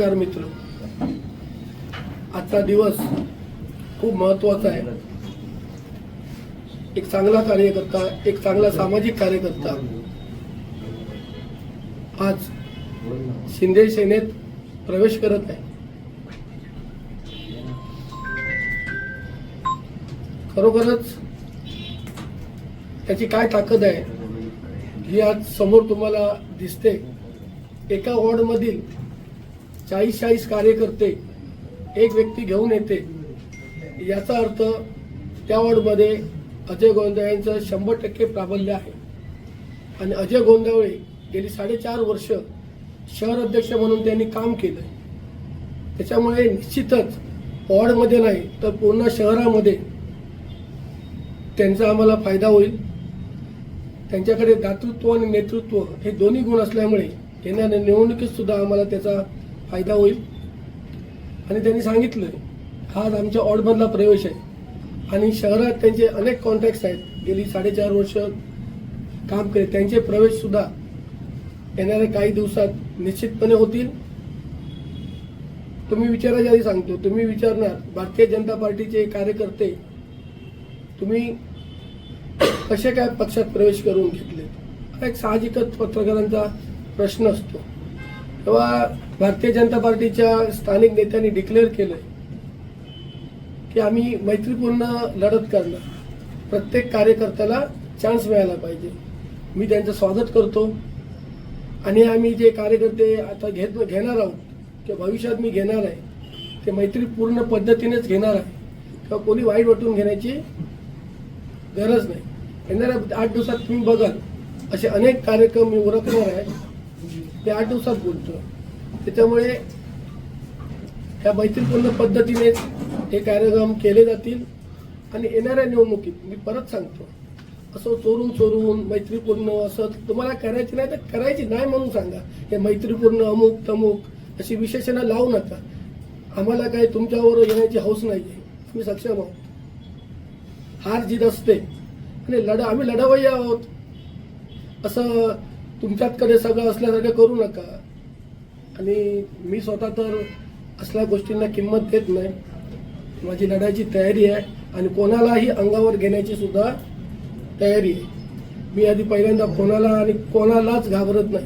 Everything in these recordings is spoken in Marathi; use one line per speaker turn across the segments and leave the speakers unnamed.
नमस्कार मित्र. आजचा दिवस खूप महत्त्वाचा आहे. एक चांगला कार्यकर्ता एक चांगला सामाजिक कार्यकर्ता. आज शिंदे सेनेत प्रवेश करत आहे. खरोखरच त्याची काय ताकद आहे ही आज समोर तुम्हाला दिसते. एका वॉर्डमधील चाळीस चाळीस कार्यकर्ते एक व्यक्ती घेऊन येते. याचा अर्थ त्या वॉर्डमध्ये अजय गोंधळे यांचं शंभर टक्के प्राबल्य आहे. आणि अजय गोंधळे गेली साडेचार वर्ष शहर अध्यक्ष म्हणून त्यांनी काम केलं त्याच्यामुळे निश्चितच वॉर्डमध्ये नाही तर पूर्ण शहरामध्ये त्यांचा आम्हाला फायदा होईल. त्यांच्याकडे दातृत्व आणि नेतृत्व हे दोन्ही गुण असल्यामुळे येणाऱ्या निवडणुकीत सुद्धा आम्हाला त्याचा फायदा होईल. आणि त्यांनी सांगितलं हा आज आमच्या ऑडमधला प्रवेश आहे. आणि शहरात त्यांचे अनेक कॉन्टॅक्ट्स आहेत. गेली साडेचार वर्ष काम केले. त्यांचे प्रवेश सुद्धा येणाऱ्या काही दिवसात निश्चितपणे होतील. तुम्ही विचारायच्या आधी सांगतो. तुम्ही विचारणार भारतीय जनता पार्टीचे कार्यकर्ते तुम्ही कसे काय पक्षात प्रवेश करून घेतले हा एक साहजिकच पत्रकारांचा प्रश्न असतो. तेव्हा भारतीय जनता पार्टीच्या स्थानिक नेत्यांनी डिक्लेअर केलंय की आम्ही मैत्रीपूर्ण लढत करणार. प्रत्येक कार्यकर्त्याला चान्स मिळायला पाहिजे. मी त्यांचं स्वागत करतो. आणि आम्ही जे कार्यकर्ते आता घेत घेणार आहोत किंवा भविष्यात मी घेणार आहे ते मैत्रीपूर्ण पद्धतीनेच घेणार आहे. किंवा कोणी वाईट वाटून घेण्याची गरज नाही. येणाऱ्या आठ दिवसात तुम्ही बघाल असे अनेक कार्यक्रम मी उरकणार आहे. ते आठ दिवसात बोलतो त्याच्यामुळे या मैत्रीपूर्ण पद्धतीनेच हे कार्यक्रम केले जातील आणि येणाऱ्या निवडणुकीत मी परत सांगतो असं चोरून चोरून मैत्रीपूर्ण असं तुम्हाला करायची नाही तर करायची नाही म्हणून सांगा. हे मैत्रीपूर्ण अमुक तमुक अशी विशेषणं लावू नका. आम्हाला काय तुमच्यावर येण्याची हौस नाही आहे आम्ही सक्षम आहोत. हार जीत असते. आणि लढा आम्ही लढवय्य आहोत. असं तुमच्यातकडे सगळं असल्यासारखं करू नका. आणि मी स्वतः तर असल्या गोष्टींना किंमत देत नाही. माझी लढायची तयारी आहे आणि कोणालाही अंगावर घेण्याची सुद्धा तयारी आहे. मी आधी पहिल्यांदा कोणाला आणि कोणालाच घाबरत नाही.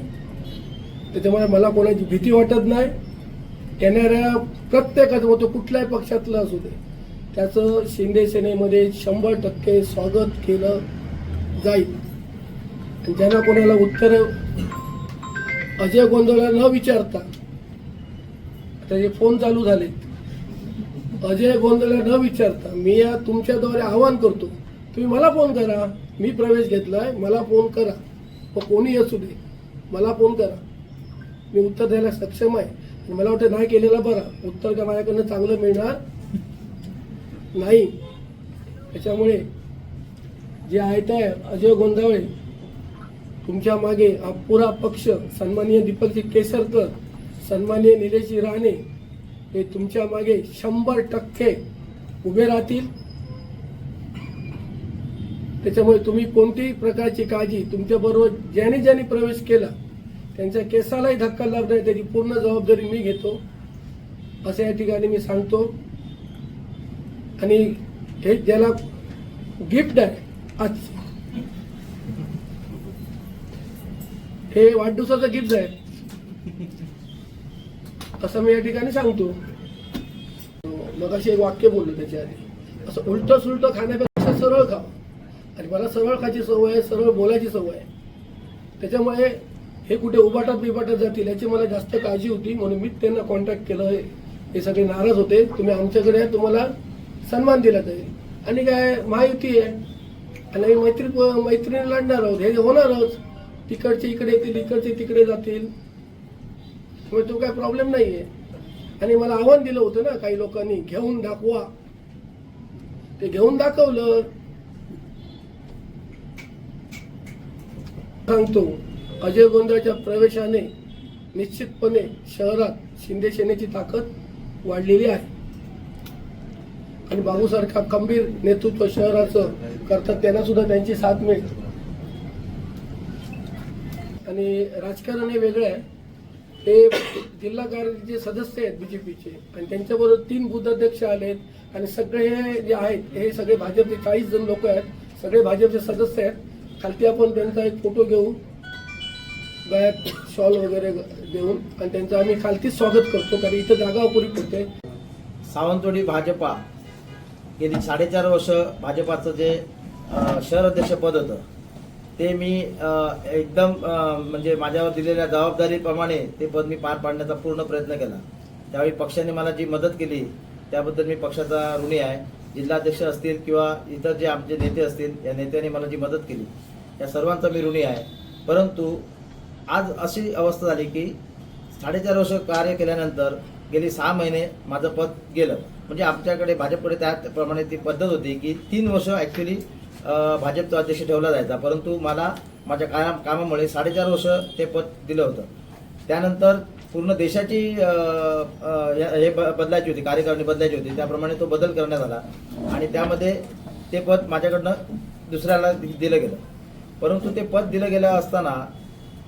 त्याच्यामुळे मला कोणाची भीती वाटत नाही. येणाऱ्या प्रत्येकाचं मग तो कुठल्याही पक्षातलं असू दे. त्याचं शिंदे सेनेमध्ये शंभर टक्के स्वागत केलं जाईल. आणि ज्यांना कोणाला उत्तर अजय गोंधळला न विचारता आता हे फोन चालू झालेत. अजय गोंधळला न विचारता मी या तुमच्याद्वारे आवाहन करतो तुम्ही मला फोन करा. मी प्रवेश घेतलाय मला फोन करा. मग कोणी असू दे मला फोन करा. मी उत्तर द्यायला सक्षम आहे. मला वाटतं नाही केलेला बरा. उत्तर का माझ्याकडनं चांगलं मिळणार नाही. त्याच्यामुळे जे आहे ते अजय गोंधळे तुमच्या मागे पुरा पक्ष सन्माननीय दीपकजी केसरकर सन्माननीय निलेशजी राणे हे तुमच्या मागे शंभर टक्के उभे राहतील. त्याच्यामुळे तुम्ही कोणतीही प्रकारची काळजी तुमच्या बरोबर ज्याने ज्याने प्रवेश केला त्यांच्या केसालाही धक्का लागणार त्याची पूर्ण जबाबदारी मी घेतो. असं या ठिकाणी मी सांगतो. आणि हे ज्याला गिफ्ट आहे आज हे वाढदिवसाचं गिफ्ट आहे. असं मी या ठिकाणी सांगतो. मग असे एक वाक्य बोललो त्याच्या आधी. असं उलट सुलट खाण्यापेक्षा सरळ खा. आणि मला सरळ खायची सवय आहे सरळ बोलायची सवय आहे. त्याच्यामुळे हे कुठे उभाटात बिबाटात जातील याची मला जास्त काळजी होती. म्हणून मी त्यांना कॉन्टॅक्ट केलं. हे सगळे नाराज होते. तुम्ही आमच्याकडे तुम्हाला सन्मान दिला जाईल. आणि काय महायुती आहे. आणि मैत्री मैत्रिणी लढणार आहोत. हे होणारच तिकडचे इकडे येतील इकडचे तिकडे जातील. त्यामुळे तो काय प्रॉब्लेम नाही आहे आणि मला आव्हान दिलं होतं ना काही लोकांनी घेऊन दाखवा. ते घेऊन दाखवलं. सांगतो अजय गोंधळच्या प्रवेशाने निश्चितपणे शहरात शिंदे सेनेची ताकद वाढलेली आहे. आणि बाबूसारखा खंबीर नेतृत्व शहराचं करतात त्यांना सुद्धा त्यांची साथ मिळेल आणि राजकारण हे वेगळं आहे ते जिल्हा कार्यकारिणीचे सदस्य आहेत बीजेपीचे. आणि त्यांच्याबरोबर तीन बुद्ध अध्यक्ष आलेत. आणि सगळे हे जे आहेत हे सगळे भाजपचे चाळीस जण लोक आहेत. सगळे भाजपचे सदस्य आहेत. खालती आपण त्यांचा एक फोटो घेऊ. बॅग शॉल वगैरे देऊन. आणि त्यांचं आम्ही खालतीच स्वागत करतो कारण इथं जागा अपुरी पडते.
सावंतवाडी भाजपा गेली साडेचार वर्ष भाजपाचं जे शहर शहर अध्यक्षपद होतं. ते मी एकदम म्हणजे माझ्यावर दिलेल्या जबाबदारीप्रमाणे ते पद मी पार पाडण्याचा पूर्ण प्रयत्न केला. त्यावेळी पक्षाने मला जी मदत केली त्याबद्दल मी पक्षाचा ऋणी आहे. जिल्हाध्यक्ष असतील किंवा इतर जे आमचे नेते असतील या नेत्याने मला जी मदत केली त्या सर्वांचा मी ऋणी आहे. परंतु आज अशी अवस्था झाली की साडेचार वर्ष कार्य केल्यानंतर गेली सहा महिने माझं पद गेलं. म्हणजे आमच्याकडे भाजपकडे त्याप्रमाणे ती पद्धत होती की तीन वर्ष ॲक्च्युली भाजपचा अध्यक्ष ठेवला जायचा. परंतु मला माझ्या काम कामामुळे साडेचार वर्ष ते पद दिलं होतं. त्यानंतर पूर्ण देशाची या- हे बदलायची होती कार्यकारिणी बदलायची होती. त्याप्रमाणे तो बदल करण्यात आला. आणि त्यामध्ये ते पद माझ्याकडनं दुसऱ्याला दिलं गेलं. परंतु ते पद दिलं गेलं असताना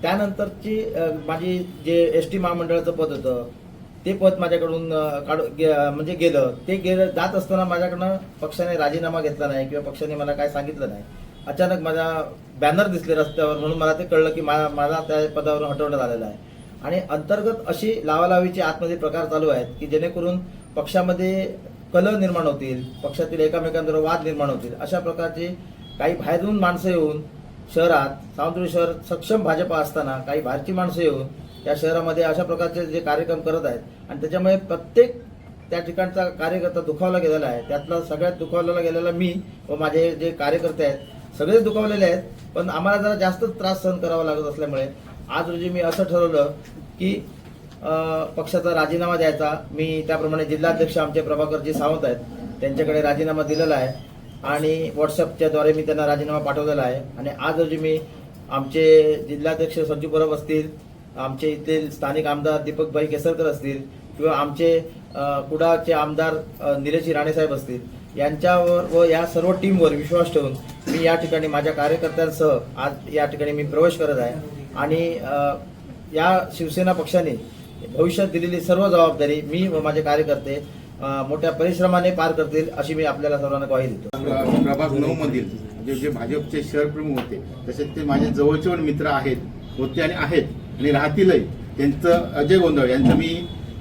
त्यानंतरची माझी जे एस टी महामंडळाचं पद होतं ते पद माझ्याकडून काढू गे- म्हणजे गेलं. ते गेलं जात असताना माझ्याकडनं पक्षाने राजीनामा घेतला नाही किंवा पक्षाने मला काय सांगितलं नाही. अचानक माझा बॅनर दिसले रस्त्यावर म्हणून मला ते कळलं की मा- मला त्या पदावरून हटवण्यात आलेलं आहे. आणि अंतर्गत अशी लावालावीचे आतमध्ये प्रकार चालू आहेत की जेणेकरून पक्षामध्ये कलह निर्माण होतील पक्षातील एकामेकांवर वाद निर्माण होतील. अशा प्रकारचे काही बाहेरून माणसं येऊन शहरात सावंतवाडी शहर सक्षम भाजपा असताना काही बाहेरची माणसं येऊन या शहरामध्ये अशा प्रकारचे जे कार्यक्रम करत आहेत. आणि त्याच्यामुळे प्रत्येक त्या ठिकाणचा कार्यकर्ता दुखावला गेलेला आहे. त्यातला सगळ्यात दुखावलेला गेलेला मी व माझे जे कार्यकर्ते आहेत सगळेच दुखावलेले आहेत. पण आम्हाला जरा जास्त त्रास सहन करावा लागत असल्यामुळे आज रोजी मी असं ठरवलं की पक्षाचा राजीनामा द्यायचा. मी त्याप्रमाणे जिल्हाध्यक्ष आमचे प्रभाकरजी सावंत आहेत. त्यांच्याकडे राजीनामा दिलेला आहे. आणि व्हॉट्सअपच्याद्वारे मी त्यांना राजीनामा पाठवलेला आहे. आणि आज रोजी मी आमचे जिल्हाध्यक्ष संजू परब असतील आमचे इथे स्थानिक आमदार दीपकभाई केसरकर असतील किंवा आमचे कुडाचे आमदार निलेश राणेसाहेब असतील यांच्यावर व या सर्व टीमवर विश्वास ठेवून मी या ठिकाणी माझ्या कार्यकर्त्यांसह आज या ठिकाणी मी प्रवेश करत आहे. आणि या शिवसेना पक्षाने भविष्यात दिलेली सर्व जबाबदारी मी व माझे कार्यकर्ते मोठ्या परिश्रमाने पार करतील अशी मी आपल्याला सर्वांना ग्वाही देतो.
प्रभाग नऊ मधील जे जे भाजपचे शहर प्रमुख होते तसेच ते माझे जवळचे पण मित्र आहेत होते आणि आहेत. आणि राहतीलही. त्यांचं अजय गोंधळ यांचं मी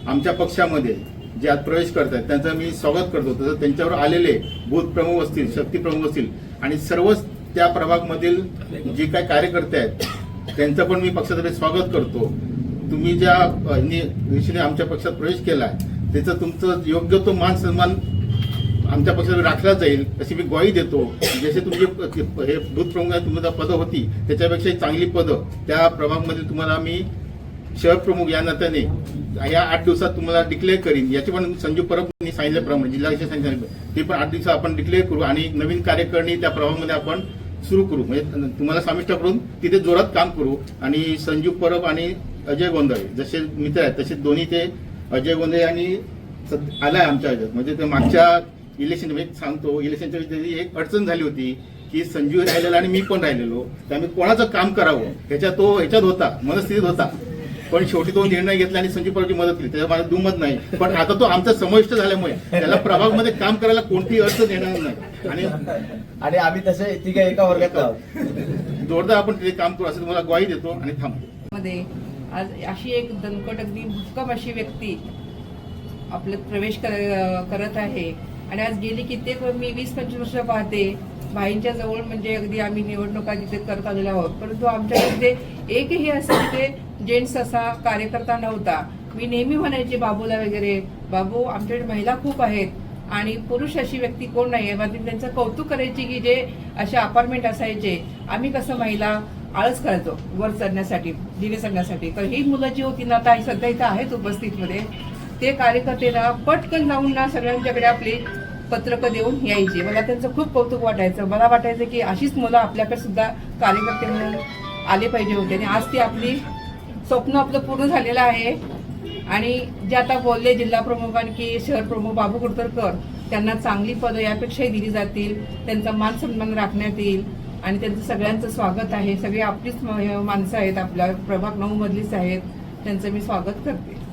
आमच्या पक्षामध्ये जे आज प्रवेश करतात त्यांचं मी स्वागत करतो. तसंच त्यांच्यावर आलेले बूथ प्रमुख असतील शक्ती प्रमुख असतील आणि सर्वच त्या प्रभागमधील जे काही कार्यकर्ते आहेत त्यांचं पण मी पक्षातर्फे स्वागत करतो. तुम्ही ज्या नि- दिशेने आमच्या पक्षात प्रवेश केला त्याचं तुमचं योग्य तो मान सन्मान आमच्या पक्षात राखला जाईल अशी मी ग्वाही देतो. जसे तुमचे हे बूथ प्रमुख तुम्हाला पदं होती त्याच्यापेक्षा चांगली पदं त्या प्रभागमध्ये तुम्हाला मी शहर प्रमुख या नात्याने या आठ दिवसात तुम्हाला डिक्लेअर करीन. याची पण संजू परब यांनी सांगितल्याप्रमाणे जिल्हाध्यक्ष सांगितलं ते पण आठ दिवसात आपण डिक्लेअर करू आणि नवीन कार्यकारणी त्या प्रभागामध्ये आपण सुरू करू. म्हणजे तुम्हाला समाविष्ट करून तिथे जोरात काम करू. आणि संजू परब आणि अजय गोंधळे जसे मित्र आहेत तसे दोन्ही ते अजय गोंधळे आणि आलाय आमच्या ह्याच्यात. म्हणजे ते मागच्या इलेक्शन एक सांगतो इलेक्शनच्या वेळी त्याची एक अडचण झाली होती की संजू राहिलेला आणि मी पण राहिलेलो. त्यामुळे कोणाचं काम करावं? ह्याच्यात तो ह्याच्यात होता मनस्थितीत होता. पण शेवटी तो निर्णय घेतला आणि संजू परबची मदत केली. त्याच्या माझं दुमत नाही. पण आता तो आमचा समाविष्ट झाल्यामुळे त्याला प्रभागमध्ये काम करायला कोणतीही अडचण येणार नाही. आणि
आणि आम्ही तसे तिघे एका वर्गात आहोत.
जोरदार आपण तिथे काम करू असं तुम्हाला ग्वाही देतो आणि थांबतो
मध्ये आज अशी एक दणकट अगदी भक्कम अशी व्यक्ती आपल्यात प्रवेश कर- करत आहे. आणि आज गेली कित्येक मी वीस पंचवीस वर्ष पाहते. भाईंच्या जवळ म्हणजे अगदी आम्ही निवडणुका तिथे करत आलेलो आहोत. परंतु आमच्यामध्ये एकही असं तिथे जेंट्स असा कार्यकर्ता नव्हता. मी नेहमी म्हणायचे बाबूला वगैरे बाबू आमच्याकडे महिला खूप आहेत आणि पुरुष अशी व्यक्ती कोण नाही आहे माझी त्यांचं कौतुक करायची की जे असे अपार्टमेंट असायचे आम्ही कसं महिला आळस करायचो वर चढण्यासाठी दिवे चढण्यासाठी तर ही मुलं जी होती ना आता सध्या इथं आहेत उपस्थितमध्ये ते कार्यकर्ते ना पटकन लावून ना सगळ्यांच्याकडे आपली पत्रकं देऊन यायचे. मला त्यांचं खूप कौतुक वाटायचं. मला वाटायचं की अशीच मुलं आपल्याकडे सुद्धा कार्यकर्ते म्हणून आले पाहिजे होते. आणि आज ती आपली स्वप्न आपलं पूर्ण झालेलं आहे. आणि जे आता बोलले जिल्हा प्रमुख आणखी शहर प्रमुख बाबू कुडतरकर त्यांना चांगली पदं यापेक्षाही दिली जातील. त्यांचा मान सन्मान राखण्यात येईल. आणि त्यांचं सगळ्यांचं स्वागत आहे. सगळी आपलीच माणसं आहेत. आपल्या प्रभाग नऊ मधलीच आहेत. त्यांचं मी स्वागत करते.